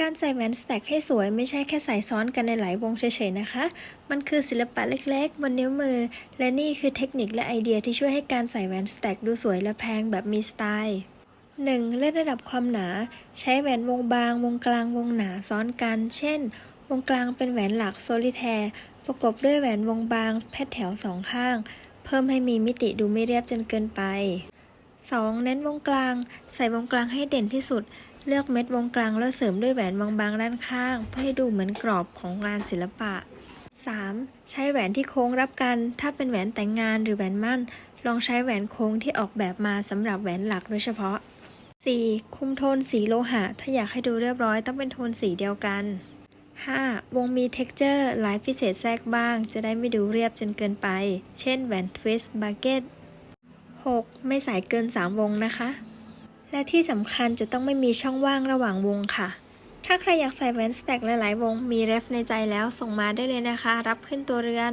การใส่แหวนสแต็กให้สวยไม่ใช่แค่ใส่ซ้อนกันในหลายวงเฉยๆนะคะ มันคือศิลปะเล็กๆ บนนิ้วมือ และนี่คือเทคนิคและไอเดียที่ช่วยให้การใส่แหวนสแต็กดูสวยและแพงแบบมีสไตล์ 1. เลือกระดับความหนา ใช้แหวนวงบาง วงกลาง วงหนาซ้อนกัน เช่น วงกลางเป็นแหวนหลักโซลิแทร์ประกบด้วยแหวนวงบาง แพทแถวสองข้าง เพิ่มให้มีมิติดูไม่เรียบจนเกินไป 2. เน้นวงกลาง ใส่วงกลางให้เด่นที่สุด เลือกเม็ดวงกลางแล้วเสริมด้วยแหวนบางๆด้านข้าง เพื่อให้ดูเหมือนกรอบของงานศิลปะ 3. ใช้แหวนที่โค้งรับกัน ถ้าเป็นแหวนแต่งงานหรือแหวนมั่น ลองใช้แหวนโค้งที่ออกแบบมาสำหรับแหวนหลักโดยเฉพาะ 4. คุมโทนสีโลหะ ถ้าอยากให้ดูเรียบร้อยต้องเป็นโทนสีเดียวกัน 5. วงมี texture ลายพิเศษแทรกบ้าง จะได้ไม่ดูเรียบจนเกินไป เช่นแหวนทวิสต์บาเก็ต 6. ไม่สายเกิน 3 วงนะคะ และที่สำคัญจะต้องไม่มีช่องว่างระหว่างวงค่ะ ถ้าใครอยากใส่แหวนสแต็กหลายๆ วงมีเรฟในใจแล้วส่งมาได้เลยนะคะ รับขึ้นตัวเรือน